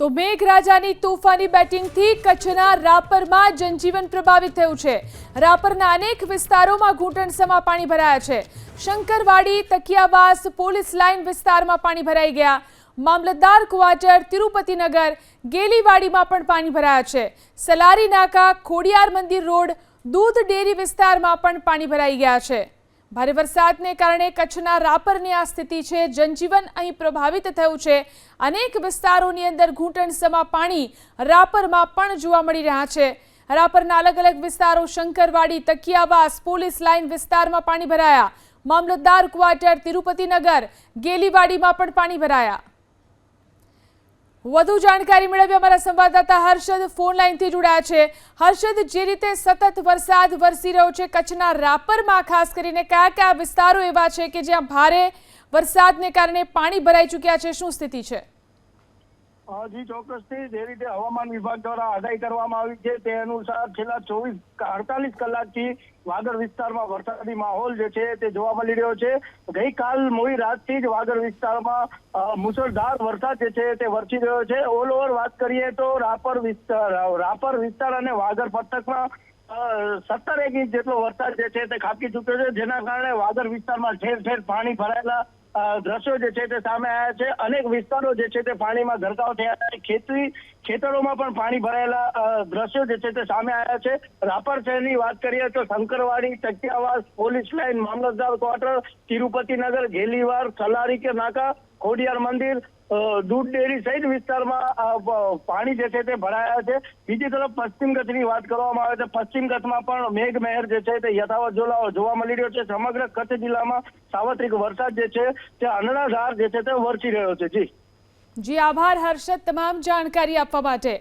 તો મેઘરાજાની તોફાની બેટિંગથી કચ્છના રાપરમાં જનજીવન પ્રભાવિત થયું છે. રાપરના અનેક વિસ્તારોમાં ઘૂંટણસમાં પાણી ભરાયા છે. શંકરવાડી, તકિયાવાસ પોલીસ લાઇન વિસ્તારમાં પાણી ભરાઈ ગયા. મામલતદાર ક્વાર્ટર તિરુપતિનગર, ગેલીવાડીમાં પણ પાણી ભરાયા છે. સલારી નાકા ખોડિયાર મંદિર રોડ, દૂધ ડેરી વિસ્તારમાં પણ પાણી ભરાઈ ગયા છે. ભારે વરસાદને કારણે કચ્છના રાપરની આ સ્થિતિ છે. જનજીવન અહીં પ્રભાવિત થયું છે. અનેક વિસ્તારોની અંદર ઘૂંટણસમાં પાણી રાપરમાં પણ જોવા મળી રહ્યા છે. રાપરના અલગ અલગ વિસ્તારો શંકરવાડી, તકિયાવાસ, પોલીસ લાઇન વિસ્તારમાં પાણી ભરાયા. મામલતદાર ક્વાર્ટર તિરુપતિનગર, ગેલીવાડીમાં પણ પાણી ભરાયા. વધુ જાણકારી મેળવી અમારા સંવાદદાતા હર્ષદ ફોન લાઈનથી જોડાયા છે. હર્ષદ, જે રીતે સતત વરસાદ વરસી રહ્યો છે, કચ્છના રાપરમાં ખાસ કરીને કયા કયા વિસ્તારો એવા છે કે જ્યાં ભારે વરસાદને કારણે પાણી ભરાઈ ચૂક્યા છે? શું સ્થિતિ છે? હા, જી ચોક્કસથી જે રીતે હવામાન વિભાગ દ્વારા આગાહી કરવામાં આવી છે તે અનુસાર છેલ્લા ચોવીસ અડતાલીસ કલાકથી વાગડ વિસ્તારમાં વરસાદી માહોલ જે છે તે જોવા મળી રહ્યો છે. ગઈકાલ મોડી રાતથી જ વાગડ વિસ્તારમાં મુશળધાર વરસાદ જે છે તે વરસી રહ્યો છે. ઓલ ઓવર વાત કરીએ તો રાપર વિસ્તાર રાપર વિસ્તાર અને વાગડ પંથકમાં સત્તર એક ઇંચ જેટલો વરસાદ જે છે તે ખાબકી ચૂક્યો છે. જેના કારણે વાગડ વિસ્તારમાં ઠેર ઠેર પાણી ભરાયેલા દ્રશ્યો જે છે તે સામે આવ્યા છે. અનેક વિસ્તારો જે છે તે પાણીમાં ગરકાવ થયા છે. ખેતી, ખેતરોમાં પણ પાણી ભરાયેલા દ્રશ્યો જે છે તે સામે આવ્યા છે. રાપર શહેરની વાત કરીએ તો શંકરવાડી તકિયાવાસ પોલીસ લાઇન, મામલતદાર ક્વાર્ટર, તિરુપતિનગર ગેલીવાર સલારી કે નાકા, ખોડિયાર મંદિર દૂધ ડેરી સહિત વિસ્તારમાં પાણી જે છે તે ભરાયા છે. બીજી તરફ પશ્ચિમ કચ્છની વાત કરવામાં આવે તો પશ્ચિમ કચ્છમાં પણ મેઘ મહેર જે છે તે યથાવત જોવા મળી રહ્યો છે. સમગ્ર કચ્છ જિલ્લામાં સાર્વત્રિક વરસાદ જે છે તે અનરાધાર જે છે તે વરસી રહ્યો છે. જી. જી, આભાર હર્ષદ. તમામ જાણકારી આપવા માટે.